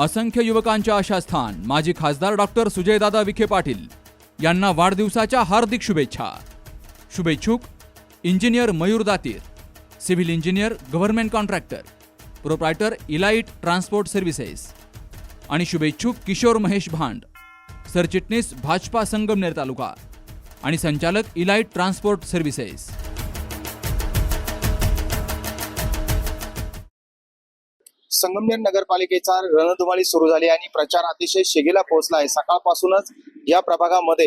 असंख्य युवकांच्या आशास्थान. माजी खासदार डॉक्टर सुजयदादा विखे पाटील यांना वाढदिवसाच्या हार्दिक शुभेच्छा. शुभेच्छुक engineer Mayur Datir civil engineer government contractor proprietor elite transport services आणि शुभेच्छुक किशोर महेश भांड सरचिटणीस भाजपा संगमनेर तालुका आणि संचालक इलाईट ट्रान्सपोर्ट सर्व्हिसेस. संगमनेर नगरपालिकेचा रणधुमाळी सुरू झाली आणि प्रचार अतिशय शिगेला पोहोचला आहे. सकाळपासूनच या प्रभागामध्ये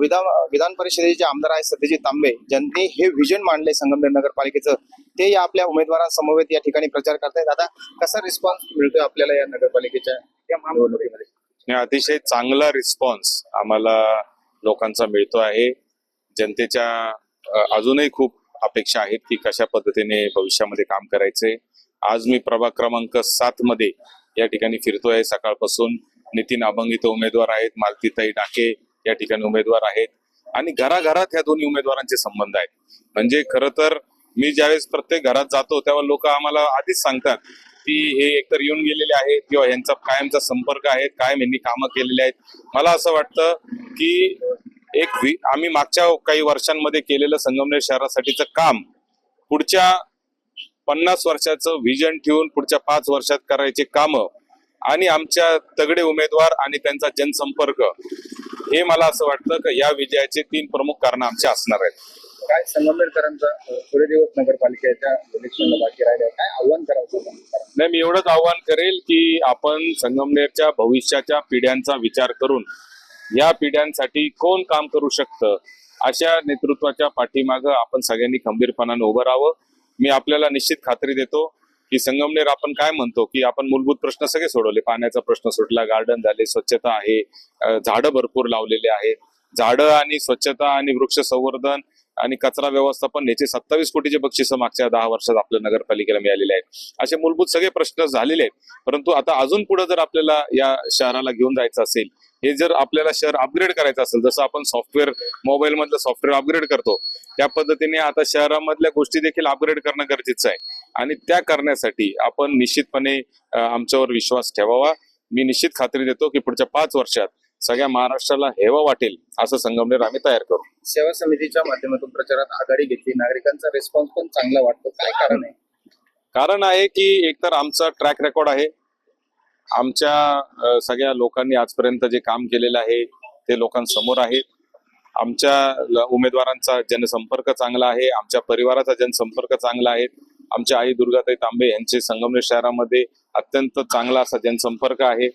विधान विधान परिषदेचे जे आमदार आहेत सत्यजित तांबे ज्यांनी हे विजन मांडले संगमनेर नगरपालिकेचं ते या आपल्या उमेदवारांसमवेत या ठिकाणी प्रचार करतायत. आता कसा रिस्पॉन्स मिळतोय आपल्याला या नगरपालिकेच्या या निवडणुकीमध्ये अतिशय चांगला रिस्पॉन्स आम्हाला लोकांचा मिळतो आहे. जनतेच्या अजूनही खूप अपेक्षा आहेत की कशा पद्धतीने भविष्यामध्ये काम करायचे. आज मी प्रभाग क्रमांक सात मध्ये या ठिकाणी फिरतोय. सकाळपासून नितीन अभंग इथं उमेदवार आहेत मालतीताई डाके या ठिकाणी उमेदवार आहेत. आणि घराघरात ह्या दोन्ही उमेदवारांचे संबंध आहेत. म्हणजे खरं तर मी ज्यावेळेस प्रत्येक घरात जातो तेव्हा लोक आम्हाला आधीच सांगतात की हे एकतर येऊन गेलेले आहेत किंवा यांचा कायमचा संपर्क आहे कायम यांनी कामं केलेले आहेत. मला असं वाटतं की एक आम्ही मागच्या काही वर्षांमध्ये केलेलं संगमनेर शहरासाठीचं काम पुढच्या पन्नास वर्षाचं व्हिजन ठेवून पुढच्या पाच वर्षात करायचे कामं आणि आमच्या तगडे उमेदवार आणि त्यांचा जनसंपर्क हे मला असं वाटतं की या विजयाचे तीन प्रमुख कारण आमचे असणार आहेत. काय संगमनेरकरांचा अं, थोडे दिवस नगरपालिकेच्या इलेक्शनला बाकी राहिले काय आव्हान करायचं नाही मी एवढंच आव्हान करेल की आपण संगमनेरच्या भविष्याच्या पिढ्यांचा विचार करून या पिढ्यांसाठी कोण काम करू शकतं अशा नेतृत्वाच्या पाठीमागं आपण सगळ्यांनी खंबीरपणानं उभं राहावं. मी आपल्याला निश्चित खात्री देतो की संगमनेर आपण काय म्हणतो की आपण मूलभूत प्रश्न सगळे सोडवले. पाण्याचा प्रश्न सुटला गार्डन झाले स्वच्छता आहे झाडं भरपूर लावलेले आहेत. झाडं आणि स्वच्छता आणि वृक्ष संवर्धन आणि कचरा व्यवस्थापन याचे सत्तावीस कोटीचे बक्षिसं मागच्या दहा वर्षात आपल्या नगरपालिकेला मिळालेले आहेत. असे मूलभूत सगळे प्रश्न झालेले आहेत. परंतु आता अजून पुढे जर आपल्याला या शहराला घेऊन जायचं असेल हे जर आपल्याला शहर अपग्रेड करायचं असेल जसं आपण सॉफ्टवेअर मोबाईल मधलं सॉफ्टवेअर अपग्रेड करतो त्या पद्धतीने आता शहरामधल्या गोष्टी देखील अपग्रेड करणं गरजेचं आहे. आणि त्या करण्यासाठी आपण निश्चितपणे आमच्यावर विश्वास ठेवावा. मी निश्चित खात्री देतो की पुढच्या पाच वर्षात सगळ्या महाराष्ट्राला हेवा वाटेल असं संगमनेर आम्ही तयार करू. सेवा समितीच्या माध्यमातून प्रचारात आघाडी घेतली. नागरिकांचा रिस्पॉन्स पण चांगला वाटतो. काय कारण आहे? कारण आहे की एकतर आमचा ट्रॅक रेकॉर्ड आहे. आमच्या सगळ्या लोकांनी आजपर्यंत जे काम केलेलं आहे ते लोकांसमोर आहे. आमच्या उमेदवारांचा जनसंपर्क चांगला आहे. आमच्या परिवाराचा जनसंपर्क चांगला आहे. आमच्या आई दुर्गाताई तांबे यांचे संगमनेर शहरामध्ये अत्यंत चांगला असा जनसंपर्क आहे.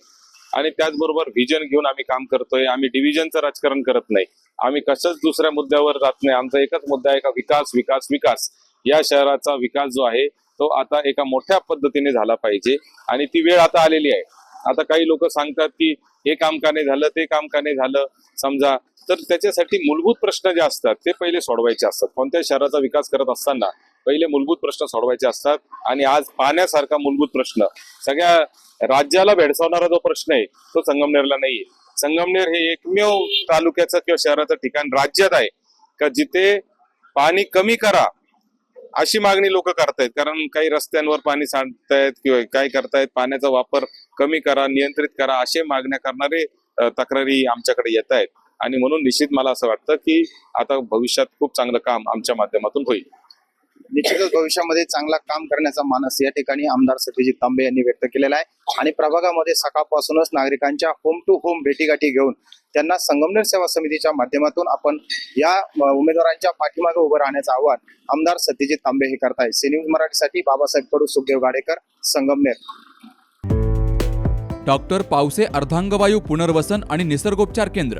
आणि त्याचबरोबर व्हिजन घेऊन आम्ही काम करतोय. आम्ही डिव्हिजनचं राजकारण करत नाही. आम्ही कसंच दुसऱ्या मुद्द्यावर जात नाही. आमचा एकच मुद्दा आहे का विकास विकास विकास. या शहराचा विकास जो आहे तो आता एका मोठ्या पद्धतीने झाला पाहिजे. आणि ती वेळ आता आलेली आहे. आता काही लोक सांगतात की हे काम का नाही झालं ते काम का नाही झालं? समजा. तर त्याच्यासाठी मूलभूत प्रश्न जे असतात ते पहिले सोडवायचे असतात. कोणत्या शहराचा विकास करत असताना पहिले मूलभूत प्रश्न सोडवायचे असतात आणि आज पाण्यासारखा मूलभूत प्रश्न. सगळ्या राज्याला भेडसावणारा जो प्रश्न आहे तो संगमनेरला नाहीये. संगमनेर हे एकमेव तालुक्याचं किंवा शहराचं ठिकाण राज्यात आहे. का जिथे पाणी कमी करा अशी मागणी लोक करतायत. कारण काही रस्त्यांवर पाणी सांडतायत किंवा काय करतायत पाण्याचा वापर कमी करा नियंत्रित करा असे मागण्या करणारे तक्रारी आमच्याकडे येत आहेत आणि म्हणून निश्चित मला असं वाटतं की आता भविष्यात खूप चांगलं काम आमच्या माध्यमातून होईल. निश्चितच भविष्यामध्ये चांगला काम करण्याचा मानस या ठिकाणी आमदार सत्यजित तांबे यांनी व्यक्त केलेला आहे. आणि प्रभागामध्ये सकाळपासूनच नागरिकांच्या होम टू होम भेटीगाठी घेऊन त्यांना संगमनेर सेवा समितीच्या माध्यमातून आपण या उमेदवारांच्या पाठीमागे उभं राहण्याचं आवाहन आमदार सत्यजित तांबे हे करतायत. सी न्यूज मराठीसाठी बाबासाहेब कडू सुखदेव गाडेकर संगमनेर. डॉक्टर पावसे अर्धांगवायू पुनर्वसन आणि निसर्गोपचार केंद्र.